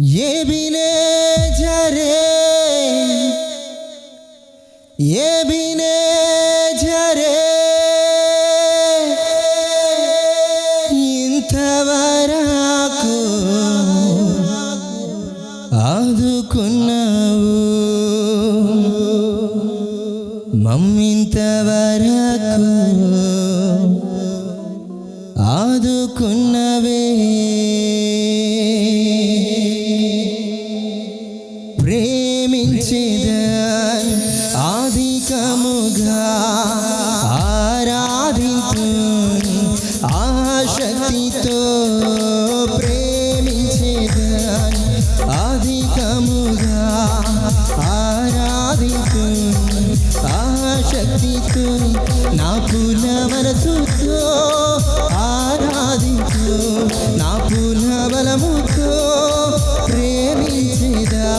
ये भी ले जा रे। ये పునబలముతో ప్రేమించేదా?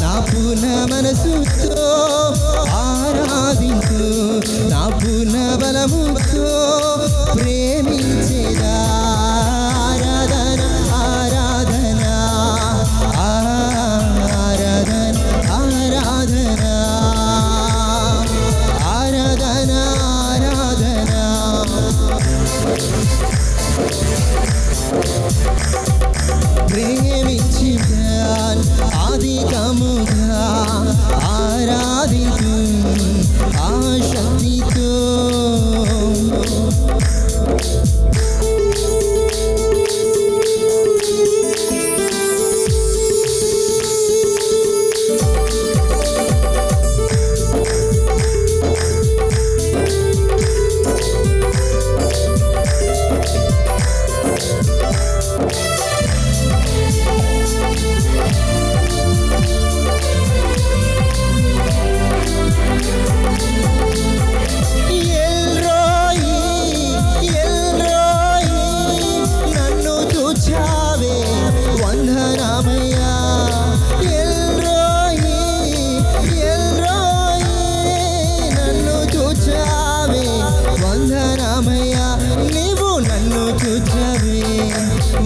నా పున మనసుతో ఆరాధించు. నా పునబలముతో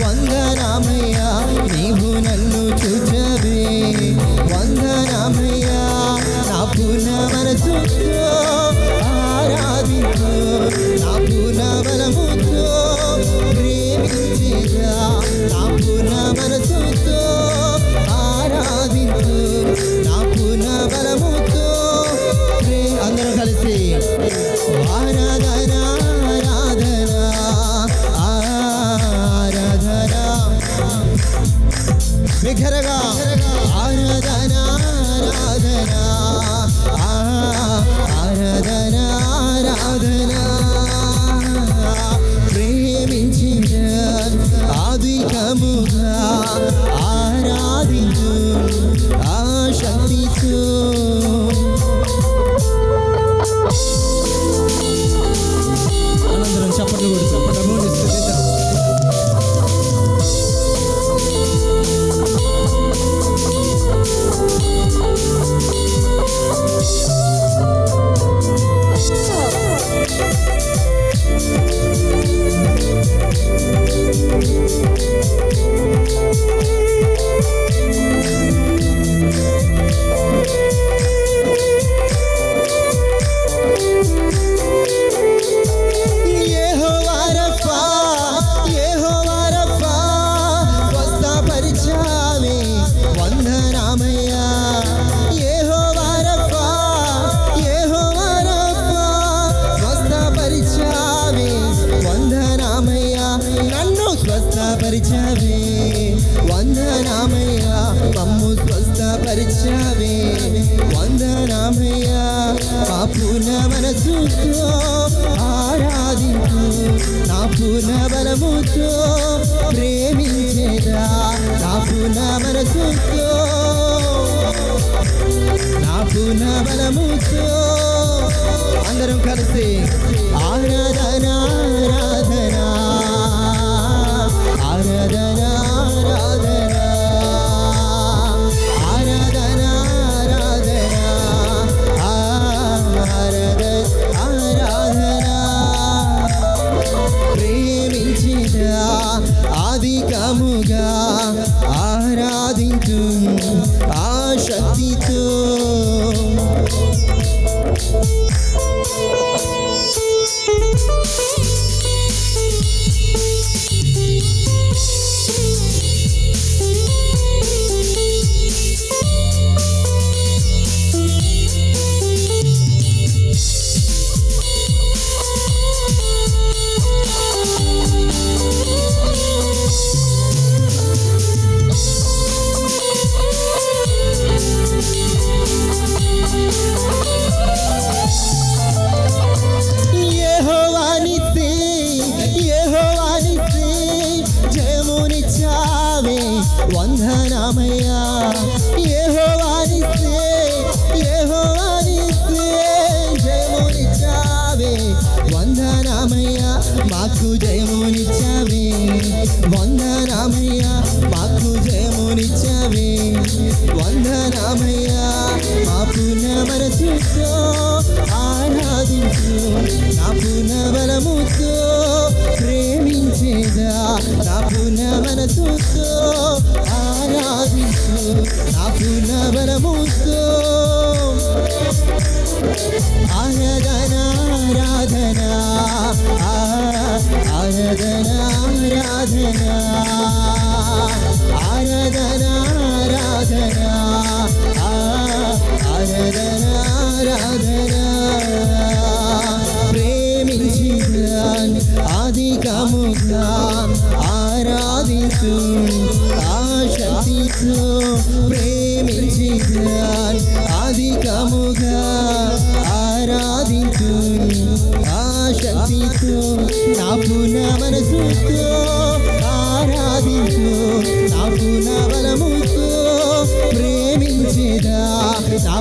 వందనామయ్యా నీవు నన్ను చూచవే. వందనామయ్యా నా పూర్ణ మనసుతో ఆరాధించు నా పూర్ణ బలముతో মেঘের গা స్వస్థపరిచావే వందనామయ్యా మమ్ము స్వస్థపరిచావే. వందనామయ్యా మా పూర్ణ మనసుతో ఆరాధించు. నా పూర్ణ బలముతో ప్రేమించేదా. నా పూర్ణ మనసుతో నా పూర్ణ బలముతో. అందరం కలిసి ఆరాధన వందనమయ్యా. యెహోవానిసే యెహోవానిసే జయమునిచ్చావే. వందనమయ్యా మాకు జయమునిచ్చావే. వందనమయ్యా మాకు జయమునిచ్చావే. వందనమయ్యా మా పునమరచుతో ఆరాధించు నా పునబలముతో నా పునమనసుతో ఆరాధించు. నా పునబలముతో ఆరాధన ఆరాధించు ఆ శక్తితో అధికముగా ఆరాధించు ఆ నా పున మనసుతో ఆరాధించు నా పున ప్రేమించేదా నా